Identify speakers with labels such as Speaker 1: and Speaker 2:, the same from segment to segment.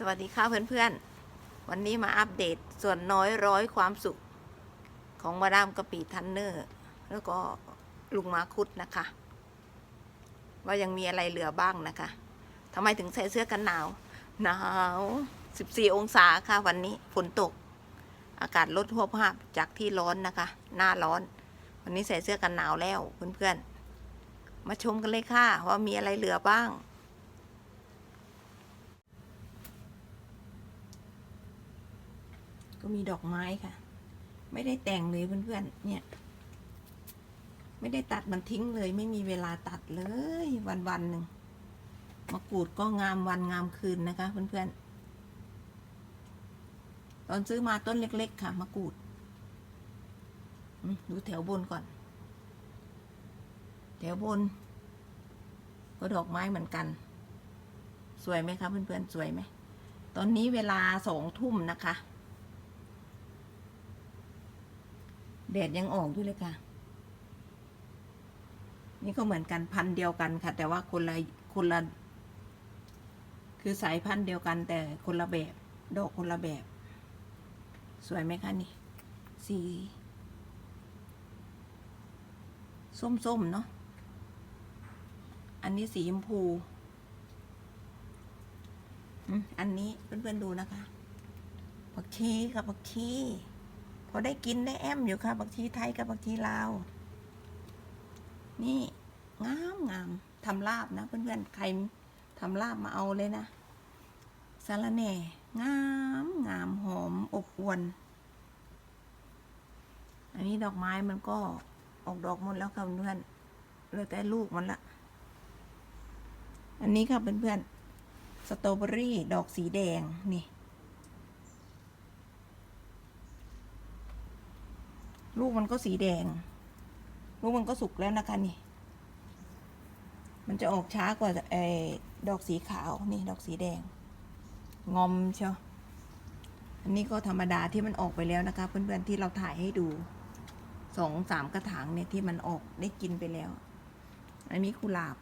Speaker 1: สวัสดีค่ะเพื่อนๆ วันนี้มาอัปเดตส่วนน้อยร้อยความสุขของมาดามกะปีทันเนอร์ แล้วก็ลุงมาคุดนะคะ ว่ายังมีอะไรเหลือบ้างนะคะทำไมถึงใส่เสื้อกันหนาว หนาว 14 องศาค่ะวันนี้ฝนตก อากาศลดทั่วภาพจากที่ร้อนนะคะ หน้าร้อน วันนี้ใส่เสื้อกันหนาวแล้วเพื่อนๆ มาชมกันเลยค่ะว่ามีอะไรเหลือบ้าง ก็มีดอกไม้ค่ะ ไม่ได้แต่งเลยเพื่อนๆ เนี่ย ไม่ได้ตัดมันทิ้งเลย ไม่มีเวลาตัดเลย วันวันหนึ่งมะกรูดก็งามวันงามคืนนะคะ เพื่อนๆ ตอนซื้อมาต้นเล็ก ๆ ค่ะมะกรูดดูแถวบนก่อน แถวบน ก็ดอกไม้เหมือนกัน สวยไหมคะเพื่อนๆ สวยไหม ตอนนี้เวลาสองทุ่มนะคะ แดดยังออกอยู่เลยค่ะ นี่ก็เหมือนกันพันเดียวกันค่ะ แต่ว่าคนละคนละคือสายพันธุ์เดียวกันแต่คนละแบบ ดอกคนละแบบ สวยไหมคะนี่ สี ส้มๆเนาะอันนี้สีชมพูอืมอันนี้เพื่อนๆดูนะคะผักชีกับผักชี พอได้กินได้แอมอยู่ค่ะผักชีไทยกับผักชีลาว นี่งามงามทำลาบนะ เพื่อนๆใครทำลาบมาเอาเลยนะสารแหน่งามงามหอมอบอวน อันนี้ดอกไม้มันก็ออกดอกหมดแล้วค่ะเพื่อนเหลือแต่ลูกมันละอันนี้ค่ะเพื่อนๆสตรอเบอรี่ดอกสีแดงนี่ ลูกมันก็สีแดง ลูกมันก็สุกแล้วนะคะนี่ มันจะออกช้ากว่าไอ้ดอกสีขาวนี่ดอกสีแดง งอมเชียวอันนี้ก็ธรรมดาที่มันออกไปแล้วนะคะ เพื่อนๆที่เราถ่ายให้ดูสองสามกระถางเนี่ยที่มันออกได้กินไปแล้ว อันนี้กุหลาบ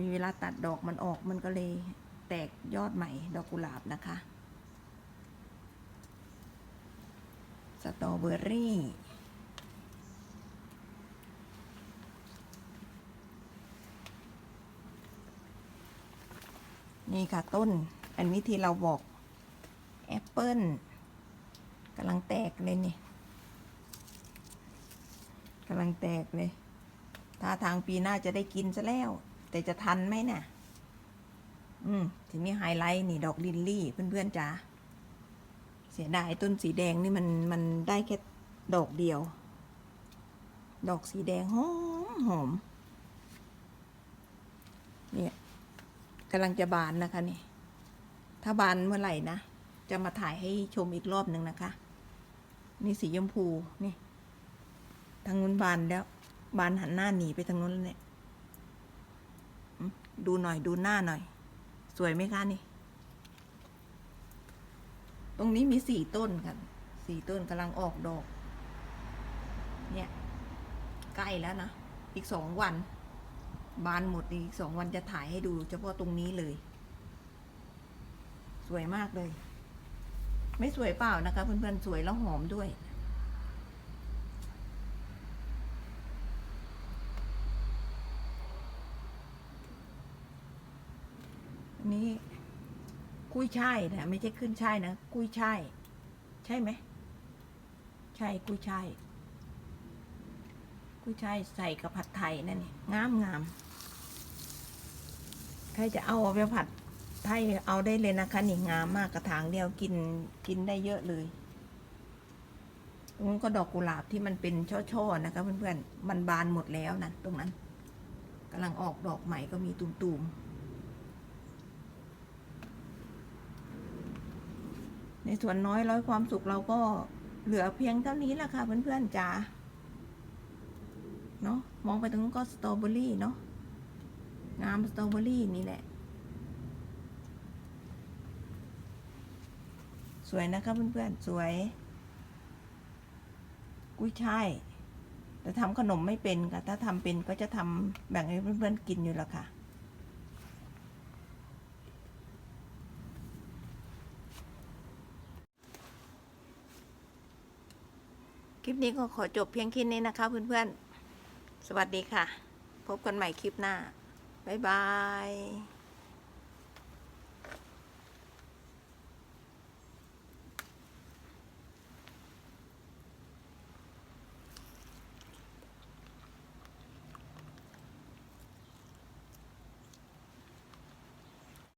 Speaker 1: มีเวลาตัดดอกมันออกมันก็เลยแตกยอดใหม่ดอกกุหลาบนะคะ ตรอเบอรี่ นี่ค่ะต้น อันนี้ที่เราบอก แอปเปิ้ลกำลังแตกเลยนี่กำลังแตกเลย ถ้าทางปีหน้าจะได้กินซะแล้ว แต่จะทันไหมเนี่ยอืม ทีนี้ไฮไลท์นี่ดอกลิลลี่เพื่อนๆจ๋า สียดายต้นสีแดงนี่มันมันได้แค่ดอกเดียว ดอกสีแดงหอมหอมเนี่ยกำลังจะบานนะคะนี่ ถ้าบานเมื่อไหร่นะ จะมาถ่ายให้ชมอีกรอบหนึ่งนะคะ นี่สีชมพูนี่ ทางนู้นบานแล้ว บานหันหน้าหนีไปทางนู้นแล้วเนี่ย ดูหน่อยดูหน้าหน่อย สวยไหมคะนี่ ตรงนี้มีสี่ต้นค่ะสี่ต้นกำลังออกดอก เนี่ย ใกล้แล้วนะ อีกสองวัน บานหมดอีกสองวันจะถ่ายให้ดูเฉพาะตรงนี้เลย สวยมากเลย ไม่สวยเปล่านะคะ เพื่อนๆ สวยแล้วหอมด้วยนนี้ กุ้ยช่ายนะไม่ใช่ขึ้นช่ายนะกุ้ยช่ายใช่ไหมใช่กุ้ยช่ายกุ้ยช่ายใส่กับผัดไทยนั่นนี่งามงามใครจะเอาไปผัดไทยเอาได้เลยนะคะนี่งามมากกระถางเดียวกินกินได้เยอะเลยตรงนั้นก็ดอกกุหลาบที่มันเป็นช่อๆนะคะเพื่อนๆมันบานหมดแล้วนะตรงนั้นกำลังออกดอกใหม่ก็มีตุ่มๆ ในส่วนน้อยร้อยความสุขเราก็เหลือเพียงเท่านี้แหละค่ะ เพื่อนๆจ๋าเนาะมองไปตรงนู้นก็สตรอเบอรี่เนาะงามสตรอเบอรี่นี่แหละ สวยนะคะเพื่อนๆ สวย กุ้ยช่ายแต่ทำขนมไม่เป็นค่ะ ถ้าทำเป็นก็จะทำแบ่งให้เพื่อนๆกินอยู่ละค่ะ ลิปนี้ก็ขอจบเพียงแค่นี้นะคะ เพื่อนๆ สวัสดีค่ะ พบกันใหม่คลิปหน้า บ๊ายบาย